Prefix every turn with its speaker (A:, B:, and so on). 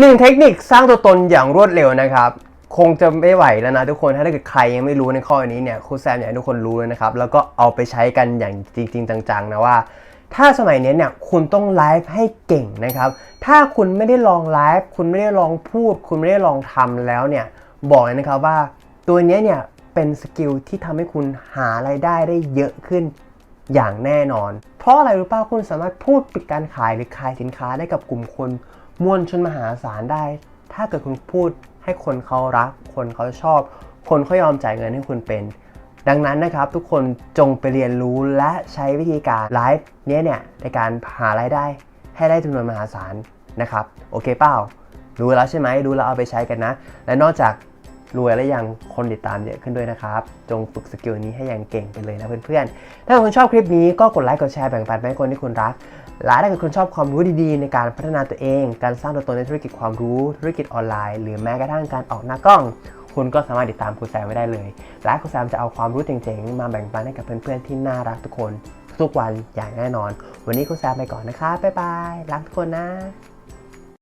A: หนึ่งเทคนิคสร้างตัวตนอย่างรวดเร็วนะครับ คงจะไม่ไหวแล้วนะทุกคนถ้าเกิดใครยังไม่รู้ในข้อนี้เนี่ยครูแซมอยากให้ทุกคนรู้เลยนะครับ แล้วก็เอาไปใช้กันอย่างจริง ๆ จังๆนะว่า ถ้าสมัยนี้เนี่ยคุณต้องไลฟ์ให้เก่งนะครับ ถ้าคุณไม่ได้ลองไลฟ์คุณไม่ได้ลองพูด คุณไม่ได้ลองทำแล้วเนี่ยบอกเลยนะครับว่าตัวนี้เนี่ยเป็นสกิลที่ทำให้คุณหารายได้ได้เยอะขึ้น อย่างแน่นอน เพราะอะไรรู้ป่ะคุณสามารถพูดปิดการขายหรือขายสินค้าได้กับกลุ่มคนมวลชนมหาศาลได้ ถ้าเกิดคุณพูดให้คนเขารัก คนเขาชอบ คนเขายอมจ่ายเงินให้คุณเป็น ดังนั้นนะครับทุกคนจงไปเรียนรู้และใช้วิธีการไลฟ์เนี้ยเนี่ยในการหารายได้ให้ได้จำนวนมหาศาลนะครับ โอเคเปล่ารู้แล้วใช่ไหมรู้แล้วเอาไปใช้กันนะ และนอกจาก รวยแล้วยังคนติดตามเยอะขึ้นด้วยนะครับ จงฝึกสกิลนี้ให้อย่างเก่งไปเลยนะเพื่อนๆ ถ้าคุณชอบคลิปนี้ก็กดไลค์กดแชร์แบ่งปันไปให้คนที่คุณรัก และถ้าเกิดคุณชอบความรู้ดีๆ ในการพัฒนาตัวเอง การสร้างตัวตนในธุรกิจความรู้ธุรกิจออนไลน์ หรือแม้กระทั่งการออกหน้ากล้อง คุณก็สามารถติดตามครูแซมไว้ได้เลย และครูแซมจะเอาความรู้เจ๋งๆมาแบ่งปันให้กับเพื่อนๆที่น่ารักทุกคน ทุกวันอย่างแน่นอน วันนี้ครูแซมไปก่อนนะคะบ๊ายบายรักทุกคนนะ